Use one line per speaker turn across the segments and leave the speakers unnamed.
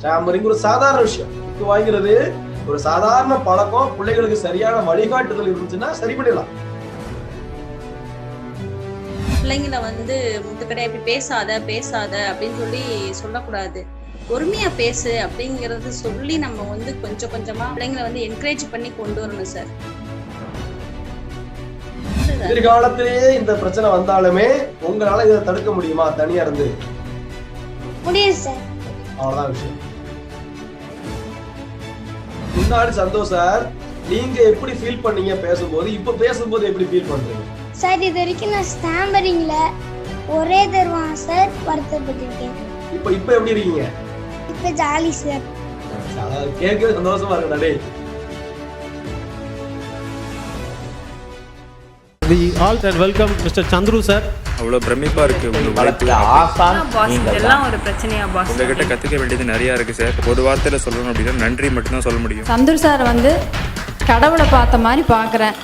Stammering ஒரு சாதாரண விஷயம். திக்கு வாங்கிறது ஒரு சாதாரண பழக்கம். பிள்ளைகளுக்கு சரியான வழிகாட்டுதல் இருந்துச்சுன்னா சரி பண்ணிடலாம்
பிள்ளைங்கள வந்து முத்துக்கடை இப்படி பேசாத பேசாத அப்படின்னு சொல்லி சொல்லக்கூடாது. பொறுமையா பேசு அப்படிங்கறது சொல்லி நம்ம வந்து கொஞ்சம் கொஞ்சமா பிள்ளைங்களை வந்து என்கரேஜ் பண்ணி கொண்டு வரணும் சார்
எதிர்காலத்திலேயே இந்த பிரச்சனை வந்தாலுமே உங்களால இதை தடுக்க முடியுமா? தனியா இருந்து.
முடியும் சார்
அவ்வளவுதான் விஷயம். முன்னாடி சந்தோஷ் சார். நீங்க எப்படி ஃபீல் பண்ணீங்க பேசும்போது? இப்ப பேசும்போது எப்படி ஃபீல் பண்றீங்க?
சார் இது வரைக்கும் நான் ஸ்டாம்பரிங்ல ஒரே தருவான் சார் வருத்தப்பட்டிருக்கேன்.
இப்ப இப்ப எப்படி இருக்கீங்க?
இப்ப ஜாலி சார்.
கேட்கவே சந்தோஷமா இருக்கு டேய்.
The all and welcome mister Chandru sir
அவ்வளோ பிரமிப்பா இருக்கு உங்க
காலத்துல
வாய்ப்பு
ஆசான்
பாஸ்
நீங்கள்
இதெல்லாம் ஒரு பிரச்சனையா பாஸ்
உங்ககிட்ட கத்துக்க வேண்டியது நிறைய இருக்கு சார். ஒரு வார்த்தையில சொல்லணும் அப்படின்னா நன்றி மட்டும்தான் சொல்ல முடியும்.
சந்துரு சார் வந்து கடவுளை பார்த்த மாதிரி பார்க்குறேன்.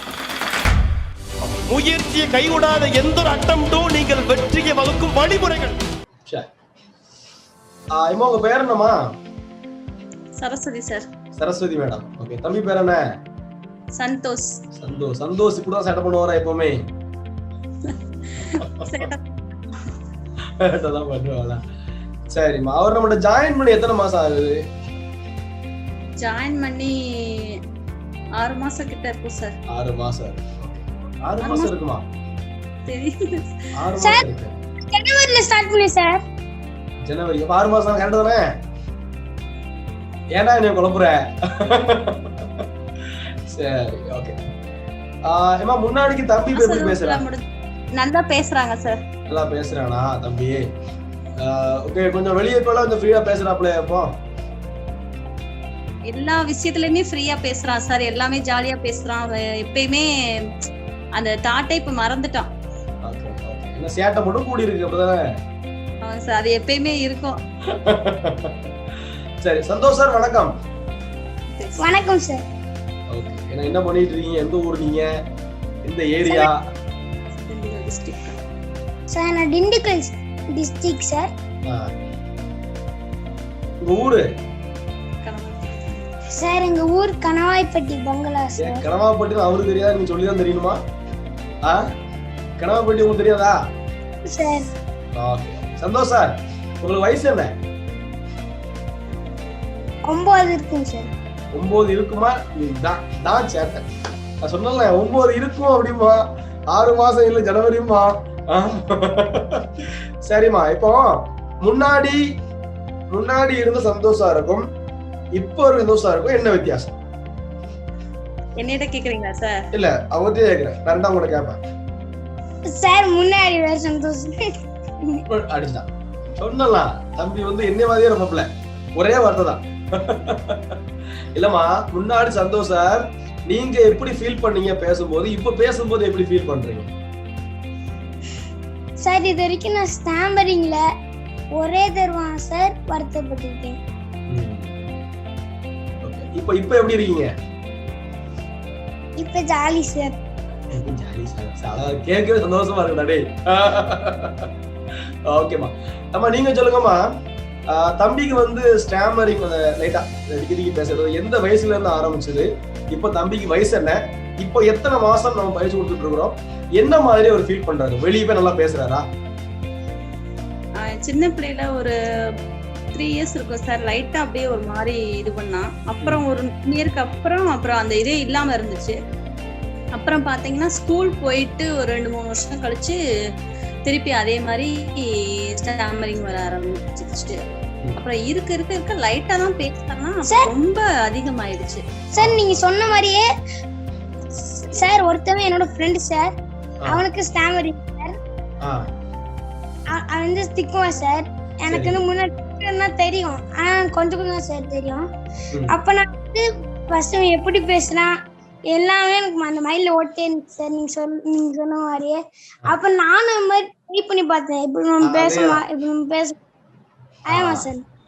முயற்சியை கைவிடாத எந்த ஒரு அட்டம்டும் நீங்கள் வெற்றியை வகுக்கும் வழிமுறைகள்.
இம்மா உங்க பேர் என்னம்மா?
Saraswati sir.
Saraswati madam. Okay தம்பி பேர் என்ன?
சந்தோஷ்.
சந்தோஷ். சந்தோஷ் இப்படிதான் சேட்டை பண்ணுவாரா எப்பவுமே? தான் பண்ணுவாளா சரிம்மா அவர் நம்மகிட்ட ஜாயின் பண்ணி எத்தனை மாசம் ஆகுது?
ஜாயின் பண்ணி ஆறு மாசம் கிட்ட இருக்கும் சார்
ஆறு மாசம். ஆறு மாசம். இருக்குமா?
சார். ஜனவரில ஸ்டார்ட் பண்ணேன் சார்
ஜனவரி அப்ப ஆறு மாசம் கரெக்ட் தானே? ஏன்னா நீ குழப்புற? சரி ஓகே ஏமா முன்னாடிக்கு தம்பி எப்படி பேசுறான்
நல்லா பேசுறாங்க சார்
நல்லா பேசுறானா தம்பி? ஓகே கொஞ்சம் வெளியே போல கொஞ்சம் ஃப்ரீயா பேசுறாப்ல இப்போ
எல்லா விஷயத்துலயுமே ஃப்ரீயா பேசுறான் சார் எல்லாமே ஜாலியா பேசுறான். எப்பயுமே அந்த தாட்டை இப்ப மறந்துட்டான்.
சேட்டை மட்டும் கூடி இருக்கு அப்படிதானே?
சார் அது எப்பயுமே இருக்கும்.
சரி சந்தோஷ் சார் வணக்கம்.
வணக்கம் சார்
என்ன பண்ணிட்டு இருக்கீங்க? எந்த ஊர் நீங்க? எந்த ஏரியா?
டிஸ்ட்ரிக்ட்
சார் நான் திண்டுக்கல் டிஸ்ட்ரிக்ட் சார்
ஊரு?
சார் எங்க ஊர் கணவாய்ப்பட்டி பங்களா சார்
கனவாப்பட்டி அவருக்கு தெரியாது நீங்க சொல்லி தான் தெரியணுமா ஆ? கனவாப்பட்டி உங்களுக்கு தெரியாதா?
Sir
okay. சந்தோஷ் சார் உங்களுக்கு வயசு என்ன?
ஒன்பது இருக்குங்க சார்
ஒன்பது இருக்குமா? நீ தான் தான் சேட்டை நான் சொன்னல ஒன்பது இருக்கும் அப்படிமா ஆறு மாசம் இல்ல ஜனவரிமா ஆ. சரிம்மா இப்போ முன்னாடி முன்னாடி இருந்த சந்தோஷம் இருக்கும் இப்போ ஒரு சந்தோஷம் இருக்கும் என்ன வித்தியாசம்?
என்னிட்ட கேக்குறீங்களா சார்?
இல்ல அவர்கிட்டயே கேட்கிறேன் ரெண்டாம் கூட கேட்பேன்
சார் முன்னாடி வேற சந்தோஷம்.
அடிச்சுட்டான் சொன்னலாம் தம்பி வந்து என்ன மாதிரியே ரொம்ப ஒரே வார்த்தை தான் இல்லம்மா முன்னாடி சந்தோஷ் சார் நீங்க எப்படி ஃபீல் பண்ணீங்க பேசும்போது? இப்ப பேசும்போது எப்படி ஃபீல் பண்றீங்க?
சார் இது வரைக்கும் நான் ஸ்டாம்பரிங்ல ஒரே தருவான் சார் வருத்தப்பட்டிருக்கேன்.
இப்ப இப்ப எப்படி இருக்கீங்க?
இப்ப ஜாலி சார்
ஜாலி சார் கேட்கவே சந்தோஷமா இருக்குடா டேய். ஓகேம்மா அம்மா நீங்க சொல்லுங்கம்மா. தம்பிக்கு வந்து ஸ்டாமரிங் லைட்டா திக்கி பேசுறது. எந்த வயசுல இருந்து ஆரம்பிச்சது? இப்போ தம்பிக்கு வயசு என்ன? இப்போ எத்தனை மாசம் நம்ம பயிற்சி கொடுத்துட்டு இருக்கிறோம் என்ன மாதிரி அவர் ஃபீல் பண்றாரு? வெளியே போய் நல்லா பேசுறாரா?
சின்ன பிள்ளையில ஒரு த்ரீ இயர்ஸ் இருக்கும் சார். லைட்டா அப்படியே ஒரு மாதிரி இது பண்ணான் அப்புறம் ஒரு இயருக்கு அப்புறம் அப்புறம் அந்த இதே இல்லாம இருந்துச்சு. அப்புறம் பாத்தீங்கன்னா ஸ்கூல் போயிட்டு ஒரு ரெண்டு மூணு வருஷம் கழிச்சு திருப்பி அதே மாதிரி ஸ்டாமரிங் வர ஆரம்பிச்சிருச்சு. அப்புறம் இருக்க இருக்க இருக்க லைட்டா தான் பேசினா
சார்.
ரொம்ப அதிகமாயிடுச்சு.
சார் நீங்க சொன்ன மாதிரியே சார் ஒருத்தவன் என்னோட ஃப்ரெண்டு சார் அவனுக்கு ஸ்டாமரிங்
ஆ.
அவன் வந்து திக்குவான் சார் எனக்கு வந்து முன்னாடி தான் தெரியும். ஆனா கொஞ்சம் கொஞ்சம் சார் தெரியும். அப்ப நான் வந்து ஃபர்ஸ்ட் எப்படி பேசுறான்? எல்லாமே எனக்கு அந்த மைண்ட்ல ஓட்டே சார் நீங்க சொல் நீங்க சொன்ன மாதிரியே. அப்ப நானும் அந்த மாதிரி ட்ரை பண்ணி பார்த்தேன். இப்படி நம்ம
ஆ,
பேசமா இப்படி நம்ம பேச ஆமா
ஆ.
சார்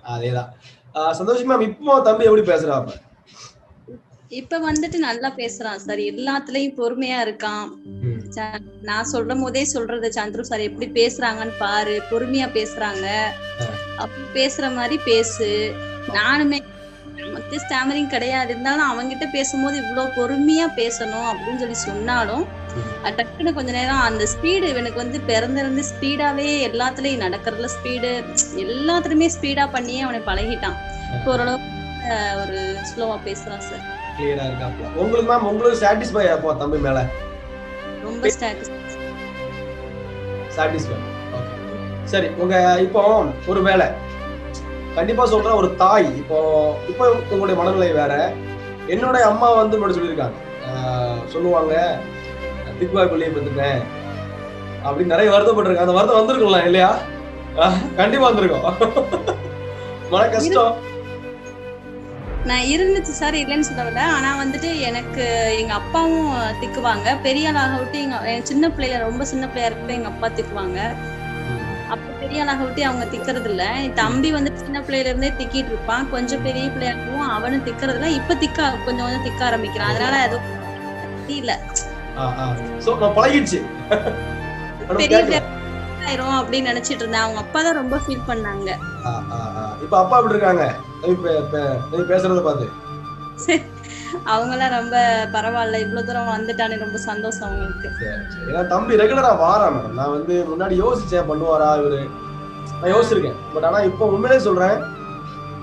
அதேதான். ஆஹ் சந்தோஷ் மேம் இப்போ தம்பி எப்படி பேசுறா அப்ப?
இப்ப வந்துட்டு நல்லா பேசுறான் சார். எல்லாத்துலயும் பொறுமையா இருக்கான். நான் சொல்லும் போதே சொல்றது சந்துரு சார் எப்படி பேசுறாங்கன்னு பாரு பொறுமையா பேசுறாங்க.
ஆ.
அப்ப பேசுற மாதிரி பேசு. நானுமே நமக்கு ஸ்டாமரிங் கிடையாது. இருந்தாலும் அவங்கிட்ட பேசும்போது இவ்வளவு பொறுமையா பேசணும் அப்படின்னு சொல்லி சொன்னாலும் டக்குன்னு கொஞ்ச நேரம் அந்த ஸ்பீடு எனக்கு வந்து பிறந்திருந்து ஸ்பீடாவே எல்லாத்துலயும் நடக்கிறதுல ஸ்பீடு எல்லாத்துலயுமே ஸ்பீடா பண்ணியே அவனை பழகிட்டான். இப்போ ஓரளவு ஒரு ஸ்லோவா பேசுறான் சார்
கிளியரா இருக்காப்ல. உங்களுக்கு மேம் உங்களுக்கு சாட்டிஸ்ஃபை அப்போ தம்பி மேல?
ரொம்ப
சாட்டிஸ்ஃபை ஓகே சரி உங்க இப்போ ஒரு வேலை கண்டிப்பா சொல்றேன் ஒரு தாய் இப்போ இப்போ உங்களுடைய மனநிலை வேற. என்னோட அம்மா வந்து முன்னாடி சொல்லியிருக்காங்க. சொல்லுவாங்க திக்பாய் பிள்ளையை பெற்றுட்டேன் அப்படின்னு நிறைய வருத்தப்பட்டிருக்காங்க அந்த வருத்தம் வந்திருக்கும்ல இல்லையா? கண்டிப்பா வந்திருக்கும். மன கஷ்டம்.
நான் இருந்துச்சு சார் இல்லைன்னு சொல்லல ஆனா வந்துட்டு எனக்கு எங்க அப்பாவும் திக்குவாங்க பெரிய ஆளாக விட்டு எங்க சின்ன பிள்ளைய ரொம்ப சின்ன பிள்ளையா இருக்கப்ப எங்க அப்பா திக்குவாங்க அப்ப பெரிய ஆளாக விட்டு அவங்க திக்கிறது இல்ல தம்பி வந்து சின்ன பிள்ளையில இருந்தே திக்கிட்டு இருப்பான். கொஞ்சம் பெரிய பிள்ளையாகவும் அவனும் திக்கிறது இல்ல இப்ப திக்க கொஞ்சம் கொஞ்சம் திக்க ஆரம்பிக்கிறான். அதனால அது இல்ல.
சோ நான் பழகிடுச்சு.
ஆயிரும் அப்படின்னு நினைச்சிட்டு இருந்தேன். அவங்க அப்பா தான் ரொம்ப ஃபீல் பண்ணாங்க.
இப்ப அப்பா எப்படி இருக்காங்க? நீ பேசுறத பார்த்து
அவங்களாம் ரொம்ப பரவாயில்ல. இவ்வளவு தூரம் வந்துட்டானே. ரொம்ப சந்தோஷம் அவங்களுக்கு.
ஏன்னா தம்பி ரெகுலரா வாரான் மேடம். நான் வந்து முன்னாடி யோசிச்சேன் பண்ணுவாரா இவரு? நான் யோசிச்சிருக்கேன். பட் ஆனா இப்போ உண்மையிலே சொல்றேன்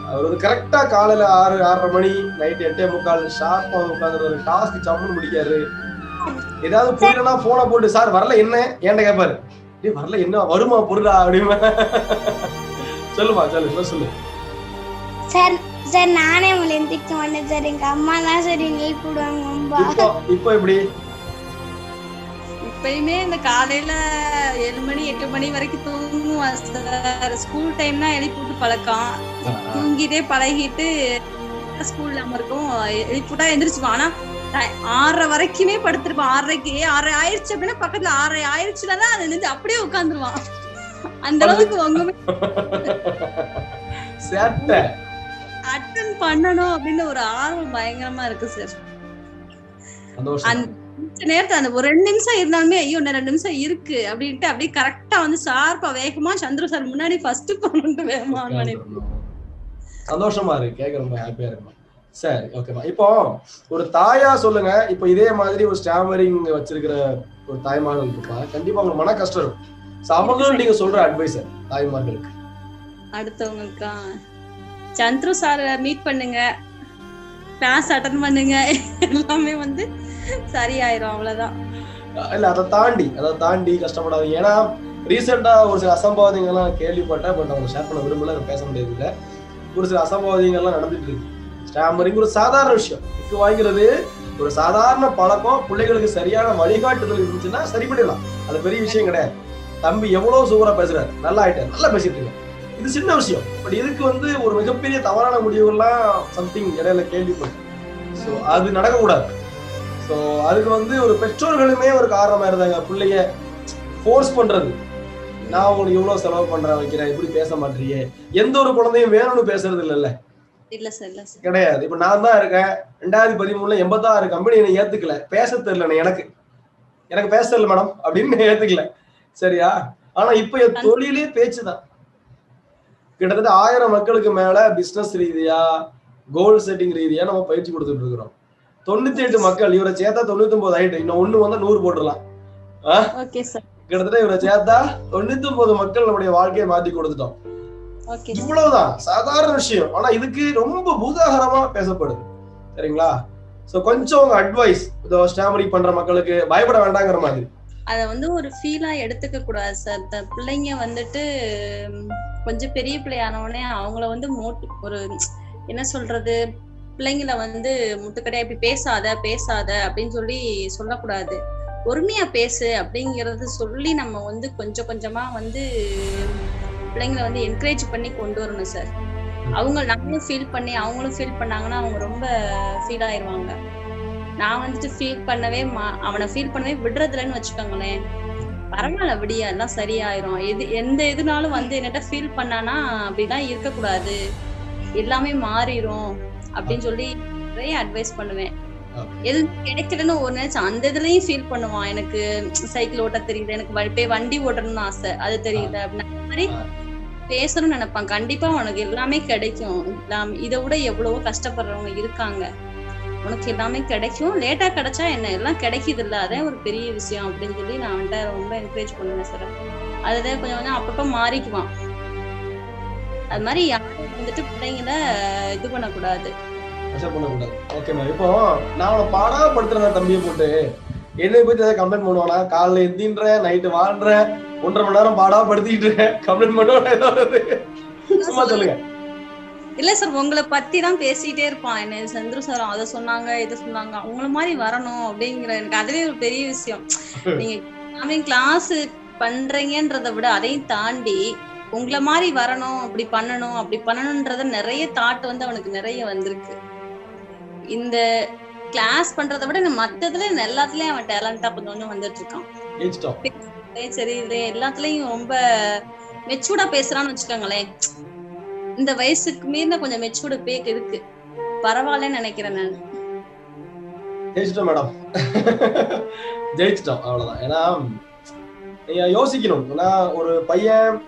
அவர் வந்து கரெக்டா காலையில ஆறு ஆறரை மணி நைட் எட்டே முக்கால் ஷார்ப்பா உட்காந்து ஒரு டாஸ்க் சம்முன்னு முடிக்காரு ஏதாவது புரியலன்னா போனை போட்டு சார் வரல என்ன? ஏன்ட கேட்பாரு டேய் வரல என்ன? வருமா பொருளா? அப்படிமா சொல்லுமா சொல்லு சொல்ல சொல்லு.
சார் சார் நானே உங்களை எந்திரிக்க மாட்டேன் சார். எங்க அம்மா தான் சார் எங்களை கூப்பிடுவாங்க ரொம்ப
இப்போ எப்படி?
இப்பயுமே இந்த காலையில ஏழு மணி எட்டு மணி வரைக்கும் தூங்குவான் சார். ஸ்கூல் டைம்னா எழுப்பிட்டு பழக்கம். தூங்கிட்டே பழகிட்டு ஸ்கூல் இல்லாம இருக்கும் எழுப்பிட்டா எந்திரிச்சுவான் ஆனா ட- ஆறரை வரைக்குமே படுத்திருப்பான். ஆறரைக்கு ஆறரை ஆயிடுச்சு அப்படின்னா பக்கத்துல ஆறரை ஆயிடுச்சுன்னா அது நின்று அப்படியே உட்காந்துருவான் அந்த அளவுக்கு
சேட்டை.
அட்டன் பண்ணணும் அப்படின்னு ஒரு ஆர்வம் பயங்கரமா இருக்கு சார் அந்த நேரத்துல அந்த ஒரு ரெண்டு நிமிஷம் இருந்தாலுமே ஐயோ இன்னும் ரெண்டு நிமிஷம் இருக்கு அப்படின்ட்டு அப்படியே கரெக்டா வந்து ஷார்ப்பா வேகமா சந்திர சார் முன்னாடி ஃபர்ஸ்ட் பண்ணணும் வேகமா
சந்தோஷமா இருக்கு. ரொம்ப ஹாப்பியா இருக்குமா சரி ஓகேமா இப்போ ஒரு தாயா சொல்லுங்க. இப்போ இதே மாதிரி ஒரு ஸ்டாமரிங் வச்சிருக்கிற ஒரு தாய்மார்கள் இருப்பாங்க கண்டிப்பா உங்களுக்கு மன கஷ்டம் இருக்கும். அவங்களும் நீங்க சொல்ற அட்வைசர் தாய்மார்களுக்கு.
அடுத்தவங்களுக்கா? சந்துரு சார் மீட் பண்ணுங்க. கிளாஸ் அட்டன் பண்ணுங்க. எல்லாமே வந்து சரியாயிரும். அவ்வளவுதான்.
இல்ல அதை தாண்டி அதை தாண்டி கஷ்டப்படாதீங்க. ஏன்னா ரீசெண்டா ஒரு சில அசம்பாவிதங்கள்லாம் கேள்விப்பட்டேன். பட் அவங்க ஷேர் பண்ண விரும்பல பேச முடியாது இல்ல ஒரு சில அசம்பாவிதங்கள்லாம் நடந்துட்டு இருக்கு. ஸ்டாமரிங் ஒரு சாதாரண விஷயம். இதுக்கு வாங்கிறது? ஒரு சாதாரண பழக்கம் பிள்ளைகளுக்கு சரியான வழிகாட்டுதல் இருந்துச்சுன்னா சரி பண்ணிடலாம். அது பெரிய விஷயம் கிடையாது. தம்பி எவ்வளவு சூப்பரா பேசுறாரு. நல்லா ஆயிட்டார். நல்லா பேசிட்டு இருக்காரு. இது சின்ன விஷயம். பட் இதுக்கு வந்து ஒரு மிகப்பெரிய தவறான முடிவுகள்லாம் சம்திங் இடையில கேள்விப்பட்டேன். ஸோ அது நடக்கக்கூடாது. ஸோ அதுக்கு வந்து ஒரு பெற்றோர்களுமே ஒரு காரணமா இருந்தாங்க. பிள்ளைய ஃபோர்ஸ் பண்றது. நான் உங்களுக்கு இவ்வளவு செலவு பண்றேன் வைக்கிறேன் இப்படி பேச மாட்டேறியே. எந்த ஒரு குழந்தையும் வேணும்னு பேசுறது இல்லைல்ல.
இல்ல சார் இல்ல சார்.
கிடையாது. இப்ப நான் தான் இருக்கேன். ரெண்டாயிரத்தி பதிமூணுல எண்பத்தாறு கம்பெனி என்னை ஏத்துக்கல. பேச தெரியல எனக்கு. எனக்கு பேச தெரியல மேடம் அப்படின்னு ஏத்துக்கல. சரியா? ஆனா இப்ப என் தொழிலே பேச்சுதான் கிட்டத்தட்ட ஆயிரம் மக்களுக்கு மேல பிசினஸ் ரீதியா கோல் செட்டிங் ரீதியா நம்ம பயிற்சி கொடுத்துட்டு இருக்கிறோம். தொண்ணூத்தி எட்டு மக்கள் இவரை சேர்த்தா தொண்ணூத்தி ஒன்பது ஆயிட்டு. இன்னும் ஒண்ணு வந்தா நூறு போட்டுடலாம். கிட்டத்தட்ட இவரை சேர்த்தா தொண்ணூத்தி ஒன்பது மக்கள் நம்முடைய வாழ்க்கையை மாத்தி கொடுத்துட்டோம். இவ்வளவுதான். சாதாரண விஷயம். ஆனா இதுக்கு ரொம்ப பூதாகரமா பேசப்படுது. சரிங்களா? சோ கொஞ்சம் உங்க அட்வைஸ் இதோ ஸ்டாமரிங் பண்ற மக்களுக்கு பயப்பட வேண்டாங்கிற மாதிரி.
அத வந்து ஒரு ஃபீலா எடுத்துக்க கூடாது சார் பிள்ளைங்க வந்துட்டு கொஞ்சம் பெரிய பிள்ளையான உடனே அவங்கள வந்து மோட்டி ஒரு என்ன சொல்றது? பிள்ளைங்கள வந்து முட்டுக்கடையா இப்படி பேசாத பேசாத அப்படின்னு சொல்லி சொல்லக்கூடாது. பொறுமையா பேசு அப்படிங்கறது சொல்லி நம்ம வந்து கொஞ்சம் கொஞ்சமா வந்து பிள்ளைங்கள வந்து என்கரேஜ் பண்ணி கொண்டு வரணும் சார் அவங்க நம்மளும் ஃபீல் பண்ணி அவங்களும் ஃபீல் பண்ணாங்கன்னா அவங்க ரொம்ப ஃபீல் ஆயிருவாங்க. நான் வந்துட்டு ஃபீல் பண்ணவே அவனை ஃபீல் பண்ணவே விடுறதில்லன்னு வச்சுக்கோங்களேன். பரவாயில்ல விடியா எல்லாம் சரியாயிரும். எது எந்த எதுனாலும் வந்து என்னட்ட ஃபீல் பண்ணானா அப்படிலாம் இருக்கக்கூடாது. எல்லாமே மாறிடும் அப்படின்னு சொல்லி நிறைய அட்வைஸ் பண்ணுவேன். எது கிடைக்கலன்னு ஒரு நினைச்சேன் அந்த இதுலயும் ஃபீல் பண்ணுவான். எனக்கு சைக்கிள் ஓட்ட தெரியல எனக்கு வண்டி ஓட்டணும்னு ஆசை. அது தெரியல. அப்படின்னு மாதிரி பேசணும்னு நினைப்பான். கண்டிப்பா உனக்கு எல்லாமே கிடைக்கும். இதை விட எவ்வளவோ கஷ்டப்படுறவங்க இருக்காங்க. உனக்கு எல்லாமே கிடைக்கும். லேட்டா கிடைச்சா என்ன? எல்லாம் கிடைக்குது இல்ல அதே ஒரு பெரிய விஷயம் அப்படின்னு சொல்லி நான் அவன்கிட்ட ரொம்ப என்கரேஜ் பண்ணுவேன் சார் அதுதான் கொஞ்சம் கொஞ்சம் அப்பப்ப மாறிக்குவான். அது மாதிரி யாரும் வந்துட்டு பிள்ளைங்கள இது பண்ணக்கூடாது.
பண்ணக்கூடாது. ஓகே மேம் இப்போ நான் அவனை பாடாப்படுத்துறேன் தம்பியை போட்டு. என்னை போயிட்டு ஏதாவது கம்ப்ளைண்ட் பண்ணுவானா? காலைல எந்தின்ற நைட்டு வாழ்றேன். ஒன்றரை மணி நேரம் கம்ப்ளைண்ட் பண்ணுவானா ஏதாவது சும்மா சொல்லுங்க.
இல்ல சார் உங்களை பத்தி தான் பேசிட்டே இருப்பான். என்ன சந்துரு சார் அதை சொன்னாங்க இதை சொன்னாங்க. அவங்கள மாதிரி வரணும் அப்படிங்கிற எனக்கு அதுவே ஒரு பெரிய விஷயம். நீங்க கிளாஸ் பண்றீங்கன்றதை விட அதையும் தாண்டி உங்களை மாதிரி வரணும் அப்படி பண்ணணும் அப்படி பண்ணணும்ன்றத நிறைய தாட் வந்து அவனுக்கு நிறைய வந்திருக்கு. இந்த கிளாஸ் பண்றதை விட மத்ததுல எல்லாத்துலயும் அவன் டேலண்டா கொஞ்சம் கொஞ்சம் வந்துட்டு இருக்கான். சரி இது எல்லாத்துலயும் ரொம்ப மெச்சூர்டா பேசுறான்னு வச்சுக்கோங்களேன். இந்த வயசுக்கு மீறின கொஞ்சம் மெச்சூர்டு பேக் இருக்கு. பரவாயில்லன்னு நினைக்கிறேன் நான்.
ஜெயிச்சிட்டோம் மேடம். ஜெயிச்சிட்டோம் அவ்வளவுதான். ஏன்னா நீங்க யோசிக்கணும். ஏன்னா ஒரு பையன்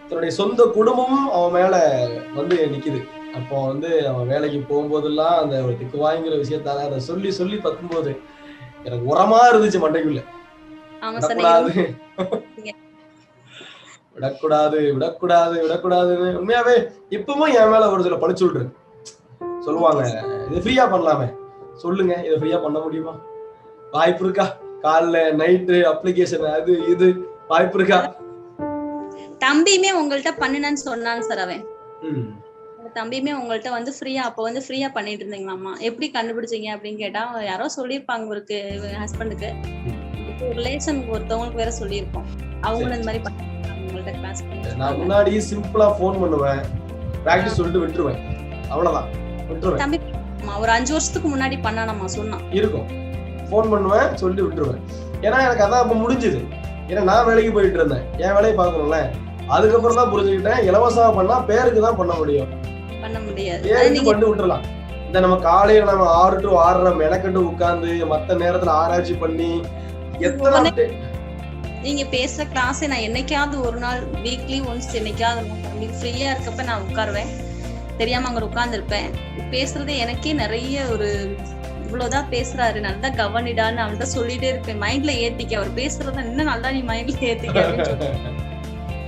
தன்னுடைய சொந்த குடும்பமும் அவன் மேல வந்து நிக்குது. அப்போ வந்து அவன் வேலைக்கு போகும்போதெல்லாம் அந்த ஒரு திக்குவாய்ங்கிற விஷயத்தால அதை சொல்லி சொல்லி பத்தும்போது எனக்கு உரமா இருந்துச்சு மண்டைக்குள்ள.
சார் நீங்க
விடக்கூடாது விடக்கூடாது விடக்கூடாது. விடக்கூடாதுன்னு உண்மையாவே இப்பவும் என் மேல ஒரு சில பழிச்சு விடுறது சொல்லுவாங்க இது ஃப்ரீயா பண்ணலாமே. சொல்லுங்க இதை ஃப்ரீயா பண்ண முடியுமா? வாய்ப்பு இருக்கா? காலைல நைட்டு அப்ளிகேஷன் அது இது வாய்ப்பு இருக்கா?
தம்பியுமே உங்கள்ட்ட பண்ணுனேன்னு சொன்னான் சார் அவன். தம்பியுமே உங்கள்ட்ட வந்து ஃப்ரீயா அப்ப வந்து ஃப்ரீயா பண்ணிட்டு இருந்தீங்களாமா எப்படி கண்டுபிடிச்சீங்க அப்படின்னு கேட்டா யாரோ சொல்லியிருப்பாங்க இவருக்கு ஹஸ்பண்டுக்கு ரிலேஷன் ஒருத்தவங்களுக்கு வேற சொல்லியிருப்போம் அவங்க இந்த மாதிரி பண்ணி உங்கள்ட்ட கிளாஸ்
நான் முன்னாடி சிம்பிளா ஃபோன் பண்ணுவேன். பிராக்டிஸ் சொல்லிட்டு விட்டுருவேன். அவ்வளவுதான். விட்டுருவேன்.
தம்பி ஒரு அஞ்சு வருஷத்துக்கு முன்னாடி பண்ணானம்மா சொன்னான்.
இருக்கும். ஃபோன் பண்ணுவேன் சொல்லிட்டு விட்டுருவேன். ஏன்னா எனக்கு அதான் அப்ப முடிஞ்சுது. ஏன்னா நான் வேலைக்கு போயிட்டு இருந்தேன். என் வேலையை பார்க்கணும்ல. அதுக்கப்புறம் தான் புரிஞ்சுக்கிட்டேன். இலவசமா பண்ணா பேருக்கு தான் பண்ண முடியும்.
பண்ண முடியாது.
பண்ணி விட்டுறலாம். இந்த நம்ம காலையில நம்ம ஆறு டு ஆறரை மெனக்கண்டு உட்கார்ந்து மத்த நேரத்துல ஆராய்ச்சி பண்ணி
நீங்க பேசுற கிளாஸ் நான் என்னைக்காவது ஒரு நாள் வீக்லி ஒன்ஸ் என்னைக்காவது ஃப்ரீயா இருக்கப்ப நான் உட்காருவேன். தெரியாம அங்க உட்கார்ந்துருப்பேன். பேசுறது எனக்கே நிறைய ஒரு இவ்வளவுதான் பேசுறாரு. நல்லா கவனிடான்னு அவன்கிட்ட சொல்லிட்டே இருப்பேன். மைண்ட்ல ஏத்திக்க. அவர் பேசுறத இன்னும் நல்லா நீ மைண்ட்ல ஏத்திக்க.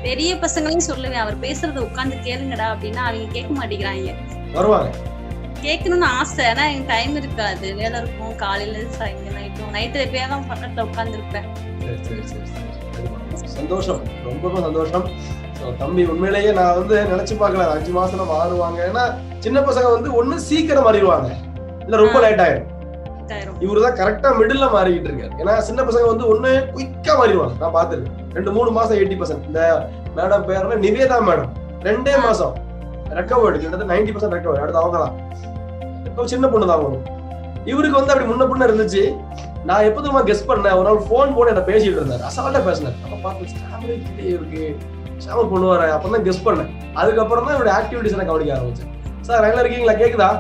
பெரிய பசங்களையும் சொல்லுவேன். அவர் பேசுறத உட்கார்ந்து கேளுங்கடா அப்படின்னா அவங்க கேட்க மாட்டேங்கிறாங்க.
வருவாங்க.
கேட்கணும்னு ஆசை. ஆனா எனக்கு டைம் இருக்காது. வேலை இருக்கும். காலையில சாயங்காலம் நைட்டும் நைட்டு எப்பயாவது தான் பக்கத்துல
சரி. சந்தோஷம். ரொம்ப சந்தோஷம். தம்பி உண்மையிலேயே நான் வந்து நினைச்சு பார்க்கல. அஞ்சு மாசத்துல மாறுவாங்க. ஏன்னா சின்ன பசங்க வந்து ஒண்ணு சீக்கிரம் மாறிடுவாங்க. இல்ல ரொம்ப லேட் ஆயிடும். இவரு தான் கரெக்டா மிடில்ல மாறிக்கிட்டு இருக்காரு. ஏன்னா சின்ன பசங்க வந்து ஒண்ணு குயிக்கா மாறிடுவாங்க. நான் பார்த்திருக்கேன். ரெண்டு மூணு மாசம் எயிட்டி பர்சன்ட் இந்த மேடம் பேர்ல நிவேதா மேடம் ரெண்டே மாசம். ரெக்கவர்டு கிட்டத்தட்ட நைன்டி பர்சன்ட் ரெக்கவர்டு அடுத்து அவங்க தான் இப்போ சின்ன பொண்ணு தான் இவருக்கு வந்து அப்படி முன்ன பொண்ணு இருந்துச்சு. நான் எப்போ தெரியுமா கெஸ் பண்ணேன். ஒரு நாள் ஃபோன் போட்டு என்ன பேசிட்டு இருந்தாரு. அசால்ட்டா பேசினார். அப்ப பார்த்து ஸ்டாமர் கிட்டே இருக்கு. ஸ்டாமர் பண்ணுவாரு அப்பதான் கெஸ் பண்ணேன். அதுக்கப்புறம் தான் இவருடைய ஆக்டிவிட்டிஸ் எனக்கு கவனிக்க ஆரம்பிச்சேன். சார் லைன்ல இருக்கீங்களா? கேக்குதா?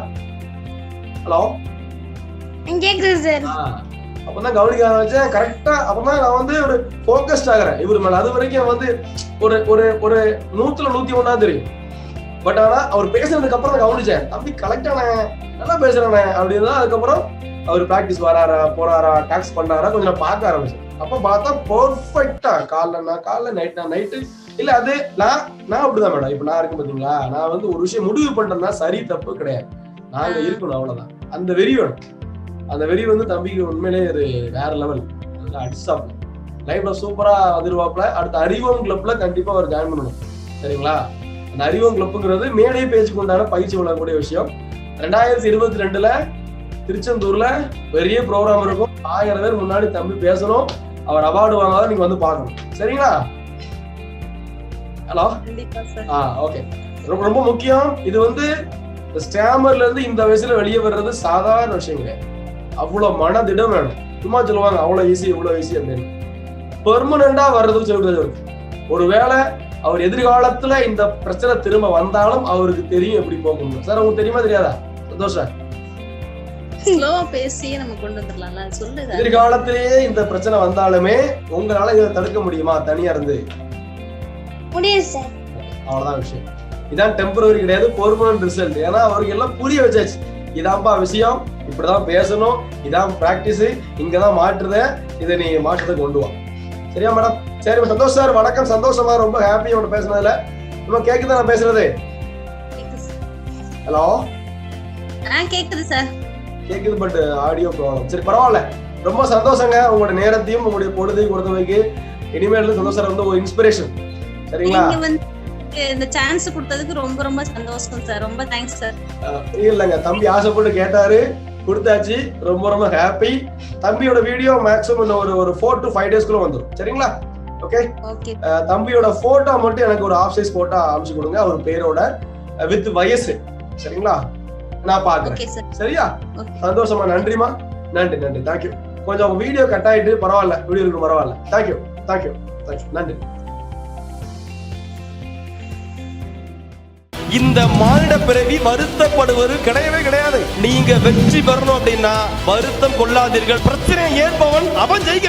ஹலோ
கேக்குது சார்
அப்பதான் கவனிக்க ஆரம்பிச்சேன். கரெக்டா அப்பதான் நான் வந்து ஒரு ஃபோக்கஸ்ட் ஆகுறேன். இவர் மேல. அது வரைக்கும் வந்து ஒரு ஒரு ஒரு நூத்துல நூத்தி ஒண்ணா தெரியும். பட் ஆனா அவர் பேசுனதுக்கு அப்புறம் நான் கவனிச்சேன். தம்பி கலெக்டானே நல்லா பேசுறானே. அப்படின்னு தான் அதுக்கப்புறம் அவர் பிராக்டிஸ் வராரா போறாரா டாக்ஸ் பண்ணாரா கொஞ்சம் நான் பார்க்க ஆரம்பிச்சேன் அப்ப பார்த்தா பெர்ஃபெக்டா காலைல காலைல நைட் நைட்டு இல்ல அது நான் நான் அப்படிதான் மேடம் இப்ப நான் இருக்கேன் பாத்தீங்களா? நான் வந்து ஒரு விஷயம் முடிவு பண்றேன்னா சரி தப்பு கிடையாது. நாங்க இருக்கணும் அவ்வளவுதான். அந்த வெறி வேணும். அந்த வெறி வந்து தம்பிக்கு உண்மையிலே ஒரு வேற லெவல் அடிச்சாப்ல. லைஃப்ல சூப்பரா வந்துருவாப்ல. அடுத்த அறிவோம் கிளப்ல கண்டிப்பா அவர் ஜாயின் பண்ணணும். சரிங்களா? அந்த அறிவோம் கிளப்புங்கிறது மேடை பேச்சுக்கு உண்டான பயிற்சி வழங்கக்கூடிய விஷயம். ரெண்டாயிரத்தி இருபத்தி ரெண்டுல திருச்செந்தூர்ல பெரிய ப்ரோக்ராம் இருக்கும். ஆயிரம் பேர் முன்னாடி தம்பி பேசணும். அவர் அவார்டு வாங்காத நீங்க வந்து பார்க்கணும். சரிங்களா? ஹலோ
கண்டிப்பா சார்.
ஆ ஓகே ரொம்ப ரொம்ப முக்கியம். இது வந்து ஸ்டாமர்ல இருந்து இந்த வயசுல வெளியே வர்றது சாதாரண விஷயம் கிடையாது அவ்வளவு மனதிடம் வேணும். சும்மா சொல்லுவாங்க அவ்வளவு ஈஸி இவ்வளவு ஈஸி அப்படின்னு. பெர்மனண்டா வர்றது சொல்றது ஒருவேளை அவர் எதிர்காலத்துல இந்த பிரச்சனை திரும்ப வந்தாலும் அவருக்கு தெரியும் எப்படி போகணும் சார் உங்களுக்கு தெரியுமா தெரியாதா? சந்தோஷம்.
ஸ்லோவா பேசியே நம்ம கொண்டு வந்துடலாம்ல சொல்லுங்க
எதிர்காலத்திலேயே இந்த பிரச்சனை வந்தாலுமே உங்களால இதை தடுக்க முடியுமா? தனியா இருந்து.
முடியும் சார்.
அவ்வளவுதான் விஷயம். இதான் டெம்பரரி கிடையாது பெர்மனன்ட் ரிசல்ட் ஏன்னா அவருக்கு எல்லாம் புரிய வச்சாச்சு. இதான்ப்பா விஷயம். இப்படிதான் பேசணும். இதான் பிராக்டிஸ் இங்கதான் மாற்றுத. இதை நீ மாற்றத்தை கொண்டு வா. சரியா மேடம் சரி சந்தோஷ் சார் வணக்கம். சந்தோஷமா ரொம்ப ஹாப்பி உங்க பேசுனதுல. நம்ம கேக்குதா நான் பேசுறது? ஹலோ
கேக்குது சார்.
கேக்குது பட் ஆடியோ ப்ராப்ளம் சரி பரவாயில்ல. ரொம்ப சந்தோஷங்க உங்களோட நேரத்தையும் உங்களுடைய பொழுதையும் கொடுத்தவைக்கு இனிமேல் சந்தோஷ் சார் வந்து ஒரு இன்ஸ்பிரேஷன் சரிங்களா?
இந்த சான்ஸ் கொடுத்ததுக்கு ரொம்ப ரொம்ப சந்தோஷம் சார் ரொம்ப தேங்க்ஸ் சார்
இல்லைங்க தம்பி ஆசைப்பட்டு கேட்டாரு. கொடுத்தாச்சு. ரொம்ப ரொம்ப ஹாப்பி தம்பியோட வீடியோ மேக்ஸிமம் ஒரு ஒரு ஃபோர் டு ஃபைவ் டேஸ்க்குள்ள வந்துடும் சரிங்களா? ஓகே
ஓகே
தம்பியோட போட்டோ மட்டும் எனக்கு ஒரு ஆஃப் சைஸ் போட்டோ அனுப்பிச்சு கொடுங்க. அவர் பேரோட வித் வயசு சரிங்களா? நான் பாக்குறேன்
ஓகே சார்
சரியா? சந்தோஷமா. நன்றிமா நன்றி நன்றி. தேங்க்யூ கொஞ்சம் வீடியோ கட் ஆயிட்டு பரவாயில்ல. வீடியோ இருக்கு பரவாயில்ல. தேங்க்யூ தேங்க்யூ தேங்க்யூ நன்றி.
இந்த மானிட பிறவி வருத்தப்படுவது கிடையவே கிடையாது. நீங்க வெற்றி பெறணும் அப்படின்னா வருத்தம் கொள்ளாதீர்கள். பிரச்சனையை ஏற்பவன் அவன் ஜெயிக்கிறான்.